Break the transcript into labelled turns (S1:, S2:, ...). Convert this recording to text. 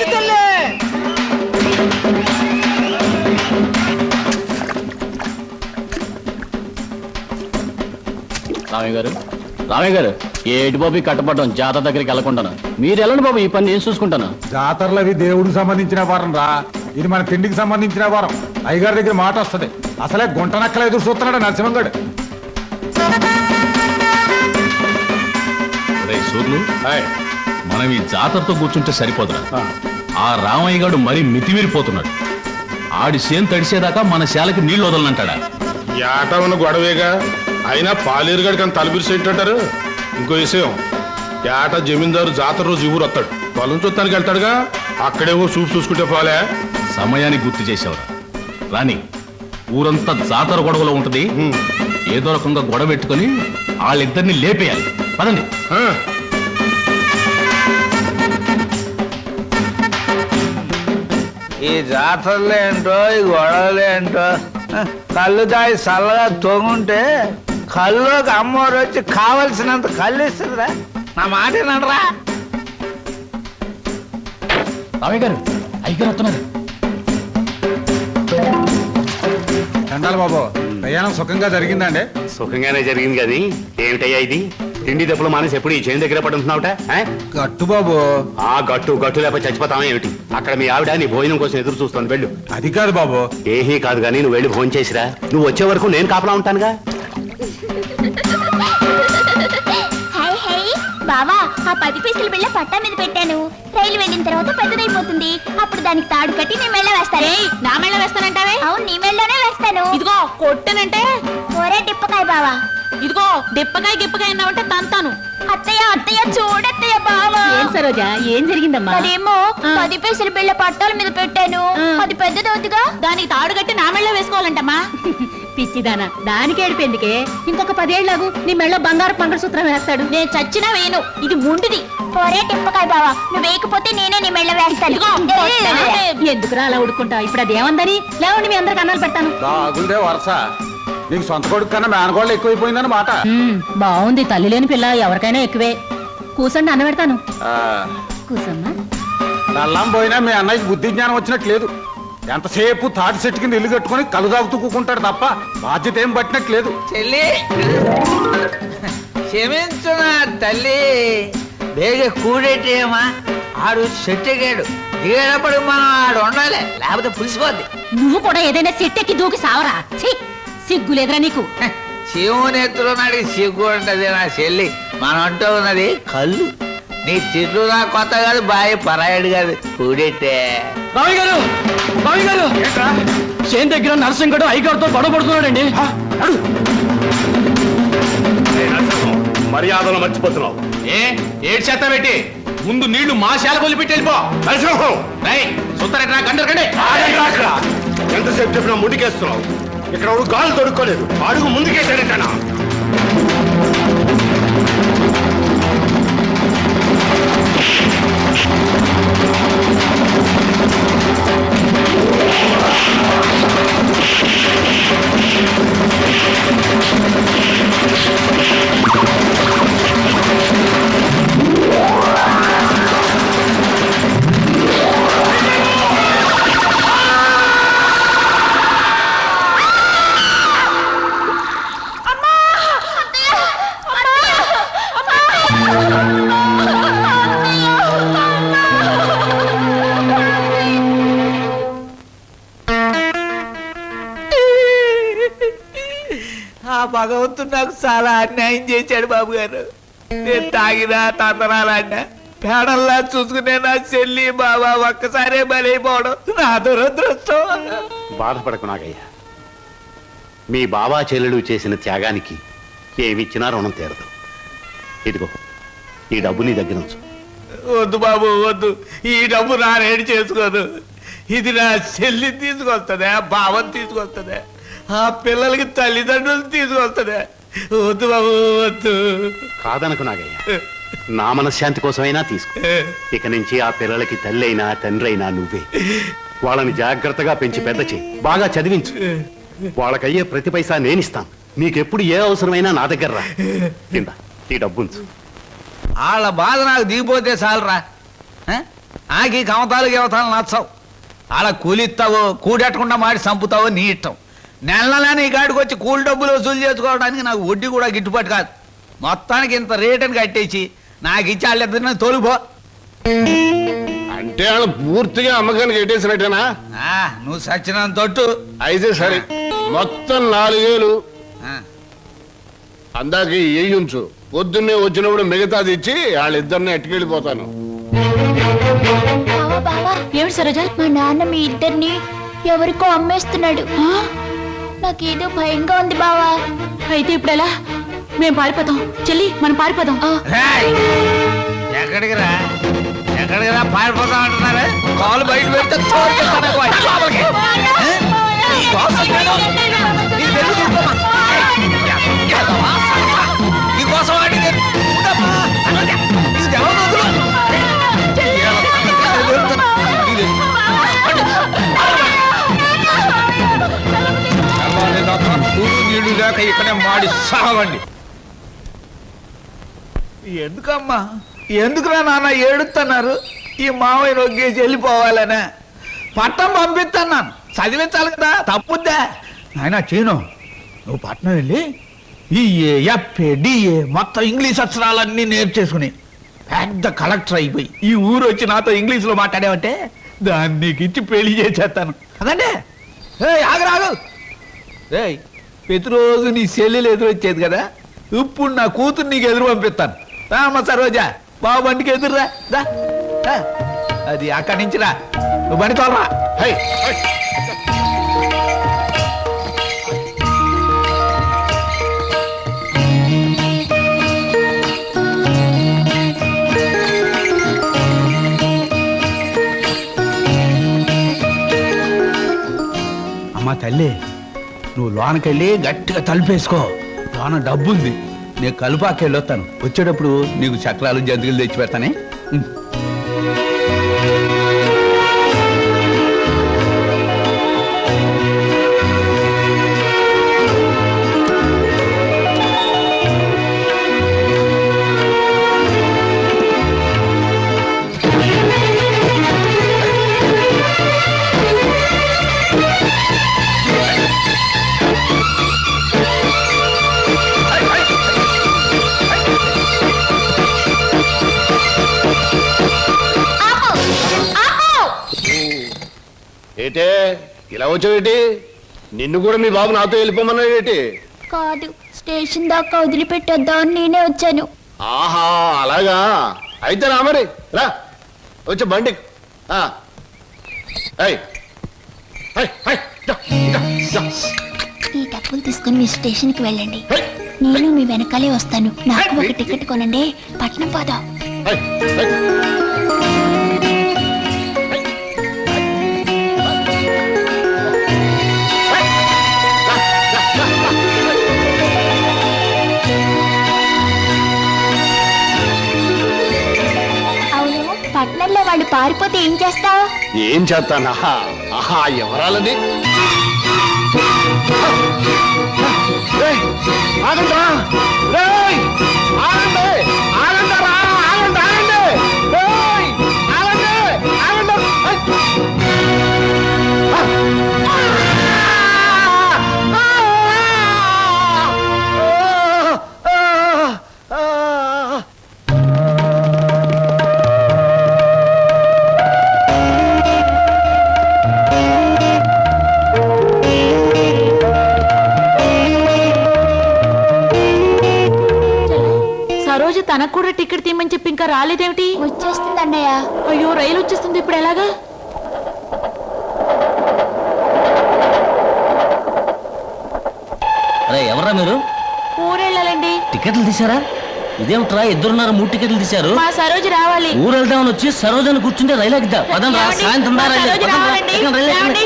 S1: తల్లి
S2: రామయ్య గారు రామయ్య గారు ఏటి బాబు ఈ కట్టపడడం జాతర దగ్గరికి వెళ్ళకుండాను? మీరు వెళ్ళండి బాబు ఈ పని నేను చూసుకుంటాను.
S3: జాతరలు అవి దేవుడికి సంబంధించిన వారం రా. ఇది మన తిండికి సంబంధించిన వారం. అయ్యగారి దగ్గర మాట వస్తది. అసలే గుంట నక్కల ఎదురు చూస్తున్నాడు నరసింహంగడు.
S4: రే సూర్లు మనం ఈ జాతరతో కూర్చుంటే సరిపోదురా. ఆ. రామయ్య గారు మరీ మితిమీరిపోతున్నాడు. ఆడి సేను తడిసేదాకా మన శాలకి నీళ్ళు వదలనంటాడా?
S5: ఏటా ఉన్న గొడవేగా? అయినా పాలేరుగాడికి అంత తలపిరిసేంటారు ఇంకో విషయం ఏటా జమీందారు జాతర రోజు ఊరు వస్తాడు. పొలం చూస్తానికి వెళ్తాడుగా? అక్కడేమో చూపు చూసుకుంటే పోలే.
S4: సమయానికి గుర్తు చేసేవరా రాని ఊరంతా జాతర గొడవలో ఉంటది. ఏదో రకంగా గొడవ పెట్టుకొని వాళ్ళిద్దరిని లేపేయాలి. పదండి.
S1: ఈ జాతరలు ఏంటో ఈ గొడవలు ఏంటో హ, కళ్ళు దాగి చల్లగా తొంగుంటే కళ్ళుకి అమ్మవారు వచ్చి కావలసినంత కళ్ళు ఇస్తుందిరా. నా మాట
S2: రామయ్య గారు అయ్యగారు వస్తున్నారు.
S3: చండాలి బాబు ప్రయాణం సుఖంగా జరిగిందండి.
S6: సుఖంగానే జరిగింది కానీ ఏమిటయ్యా ఇది? తిండి దెబ్బలు మానేసి ఎప్పుడు ఈ చేను దగ్గర పడుతున్నావుట
S3: గట్టు బాబు.
S6: ఆ గట్టు గట్టు లేకపోతే చచ్చిపోతావా ఏమిటి? అక్కడ మీ ఆవిడ నీ భోజనం కోసం ఎదురు చూస్తాను వెళ్ళు.
S3: అది కాదు బాబు.
S6: ఏహీ కాదు కానీ నువ్వు వెళ్ళి భోజనం చేసిరా. నువ్వు వచ్చే వరకు నేను కాపలా ఉంటానుగా.
S7: High high. బావా ఆ పది పైసలు బిళ్ళ పట్టా మీద పెట్టాను. రైలు వెళ్ళిన తర్వాత పెద్దదైపోతుంది. అప్పుడు దానికి తాడు కట్టి నీ మెళ్ళ వేస్తాను. నా మెళ్ళ వేస్తానంటావే? అవును నీ మెళ్ళలోనే వేస్తాను.
S8: ఇదిగో కొట్టనంటే?
S7: ఒరే టిప్పకాయ బావా.
S8: ఇదిగో డిప్పకాయ గిప్పకాయ అన్నావంటే తంతాను.
S7: అత్తయ్య అత్తయ్య చూడత్తయ్య బావా.
S8: ఏం సరోజా ఏం జరిగిందమ్మా?
S7: అదేమో పది పైసలు బిళ్ళ పట్టాల మీద పెట్టాను. అది పెద్దదవుతుగా
S8: దానికి తాడు కట్టి నా మెళ్ళ వేసుకోవాలంటమ్మా. పిచ్చిదానా దానికి ఏడిపోయిందికే ఇంకొక పదేళ్ళకు నీ మెళ్ళ బంగారు మంగళసూత్రం వేస్తాడు. నేను చచ్చినా వేయను ఇది ముండిది
S7: ఒరే టిప్పకాయ బావా నువ్వు వేయకపోతే నేనే నీ మెళ్ళ వేస్తాను.
S8: ఎందుకురా అలా ఉడుకుంటా ఇప్పుడు అది ఏమందని? లేవండి మీ అందరికి అన్నాలు పెడతాను.
S3: నీకు సొంత కొడుకు కన్నా మేనగోళ్ళు ఎక్కువైపోయిందని మాట.
S8: బాగుంది తల్లి లేని పిల్ల ఎవరికైనా ఎక్కువే. కూసండి అన్న పెడతాను.
S3: ఆ,
S8: కూసమ్మా.
S3: నల్లం పోయినా మీ అన్నయ్యకి బుద్ధి జ్ఞానం వచ్చినట్టు లేదు. ఎంతసేపు తాటి చెట్టు కింద ఇల్లు కట్టుకొని కలు తాగుతూ కూకుంటాడు తప్ప బాధ్యత ఏం పట్టినట్టు లేదు.
S1: చెల్లి. క్షమించు నా తల్లి. బేగ కూడేటేమా ఆడు చెట్టుగాడు. దిగేటప్పుడు మనం ఆడు ఉండాలి. లేకపోతే పులిసిపోద్ది.
S8: నువ్వు కూడా ఏదైనా సెట్టెక్కి దూకి సావరా. ఛీ! సిగ్గు లేదురా నీకు.
S1: శివుని ఎత్తులో నాడికి సిగ్గు ఉంటది నా చెల్లి. మనం అంటూ ఉన్నది కళ్ళు. నీ తిట్లు నా కొత్త కాదు బాయ్ పరాయడు కాదు. కూడెట్టే
S2: రామయ్య గారు గారు. చేను దగ్గర నరసింహగడు అయ్యగారితో గొడవ పడుతున్నాడండి.
S6: మర్యాదలు మర్చిపోతున్నావు.
S4: ఏ? ఏడు చేత పెట్టి. ముందు నీళ్ళు మా శాల కొలి పెట్టి వెళ్ళిపో.
S6: నరసింహం!
S4: రేయ్, సుత్తరెట్రా.
S6: ఎంతసేపు చెప్పినా ముందుకేస్తున్నావు ఇక్కడ ఎవడు గాలు దొరుకోలేదు అడుగు ముందుకేసాడంటనా
S1: ఆ భగవంతుడు నాకు చాలా అన్యాయం చేశాడు బాబు గారు. నేను తాగినా తందనాలన్నా పేడల్లా చూసుకునే నా చెల్లి బాబా ఒక్కసారే బలైపోవడం నా దురదృష్టం.
S6: బాధపడకు నాగయ్య. మీ బాబా చెల్లెలు చేసిన త్యాగానికి ఏమిచ్చినా రుణం తీరదు. ఇదిగో ఈ డబ్బు నీ దగ్గర ఉంచు.
S1: వద్దు బాబు వద్దు. ఈ డబ్బు నా రేడి చేసుకోదు. ఇది నా చెల్లి తీసుకొస్తుందా భావం తీసుకొస్తుందా. ఆ పిల్లలకి తల్లిదండ్రులు తీసుకొస్తుందా. వద్దు బాబు వద్దు.
S6: కాదనకు నాగయ్య. నా మనశ్శాంతి కోసమైనా తీసుకో. ఇక నుంచి ఆ పిల్లలకి తల్లి అయినా తండ్రి అయినా నువ్వే. వాళ్ళని జాగ్రత్తగా పెంచి పెద్ద చేయి. బాగా చదివించు. వాళ్ళకయ్యే ప్రతి పైసా నేనిస్తాను. నీకెప్పుడు ఏ అవసరమైనా నా దగ్గర రా. కింద ఈ డబ్బుంచు.
S1: వాళ్ళ బాధ నాకు దిగిపోతే చాలరా. ఆ? నాకు ఈ కమతాలు గవతాలు నచ్చవు. అలా కూలిస్తావో కూడెట్టకుండా మాడి చంపుతావో నీ ఇష్టం. నెల నెల నీ కాడికి వచ్చి కూలి డబ్బులు వసూలు చేసుకోవడానికి నాకు వడ్డీ కూడా గిట్టుబాటు కాదు. మొత్తానికి ఇంత రేటుని కట్టేసి నాకు ఇచ్చి వాళ్ళిద్దరిని తోలిపో
S5: అంటే వాళ్ళు పూర్తిగా అమ్మకానికి ఎట్టేసినట్టేనా
S1: ఆ, నువ్వు సచ్చినంత తొట్టు
S5: అయితే సరే మొత్తం నాలుగేలు.
S1: ఆ,
S5: అందాక ఏ ఉంచు. పొద్దున్నే వచ్చినప్పుడు మిగతాది ఇచ్చి వాళ్ళిద్దరిని ఎట్టుకెళ్ళిపోతాను
S7: బావా బావా.
S8: ఏమిటి సరోజ?
S7: మా నాన్న మీ ఇద్దరిని ఎవరికో అమ్మేస్తున్నాడు. నాకేదో భయంగా ఉంది బావా.
S8: అయితే ఇప్పుడు ఎలా మేము పారిపోతాం. చెల్లి మనం పారిపోదాం.
S1: రేయ్! ఎక్కడికి రా? ఎక్కడికి రా? పారిపోతాం అంటున్నారు. కాలు బయట పెడితే లేక ఇక్కడే మాడి సావండి. ఎందుకమ్మా? ఎందుకురా నాన్న ఏడుతున్నారు ఈ మావయ్య నొగ్గేసి వెళ్ళిపోవాలనే. పట్టం పంపిస్తున్నాను చదివించాలి కదా తప్పుద్దా? నాయన చీను నువ్వు పట్నం వెళ్ళి ఈ ఎఫ్ఏ డిఏ మొత్తం ఇంగ్లీష్ అక్షరాలన్నీ నేర్చేసుకుని పెద్ద కలెక్టర్ అయిపోయి ఈ ఊరు వచ్చి నాతో ఇంగ్లీష్లో మాట్లాడావంటే దాన్ని నీకు ఇచ్చి పెళ్ళి చేసేస్తాను. అదండి? ఏ ఆగరాగు ఏయ్ ప్రతిరోజు నీ చెల్లెలు ఎదురు వచ్చేది కదా? ఇప్పుడు నా కూతురు నీకు ఎదురు పంపిస్తాను. రామ్మ సరోజా బాబు బండికి ఎదురురా. అది అక్కడి నుంచి రా. నువ్వు బండి తోలరా.
S5: High, high.
S1: అమ్మ తల్లి నువ్వు లోనకెళ్ళి గట్టిగా తలుపేసుకో. లోన డబ్బు ఉంది నేను కలుపాకెళ్ళొస్తాను వచ్చేటప్పుడు నీకు చక్రాలు జంతికలు తెచ్చి పెడతానే
S5: ఏటే ఇలా వచ్చావేటి నిన్ను కూడా మీ బాబు నాతో వెళ్ళిపోమన్నాడు ఏంటి?
S7: కాదు స్టేషన్ దాకా వదిలిపెట్టొద్దామని నేనే వచ్చాను.
S5: ఆహా అలాగా? అయితే రా మరి రా. వచ్చే బండి. ఆ. ఏయ్. ఏయ్, ఏయ్, దా, దా, దా.
S7: ఈ డబ్బులు తీసుకుని మీ స్టేషన్కి వెళ్ళండి.
S5: ఏయ్,
S7: నేను మీ వెనకాలే వస్తాను. నాకు ఒక టికెట్ కొనండి. పట్నం పోదాం.
S5: ఏయ్, ఏయ్.
S7: పారిపోతే ఏం చేస్తావు
S5: ఏం చేస్తాను ఆహా! ఏయ్, ఆగండి!
S8: ఇంకా రాలేదేమిటి?
S7: వచ్చేస్తుంది అన్నయ్య
S8: అయ్యో రైలు వచ్చేస్తుంది ఇప్పుడు ఎలాగా?
S9: అరే ఎవర్రా మీరు?
S8: ఊరెళ్ళాలండి.
S9: టికెట్లు తీసారా ఇదేమిట్రా ఇద్దరున్నారు మూడు టికెట్లు తీశారు?
S8: మా సరోజ రావాలి.
S9: ఊరు వెళ్దామని వచ్చి సరోజని కూర్చుంటే రైలు ఎక్కిద్దా పదండి రా? సాయంత్రం రా రైలు రా. ఎక్కండి.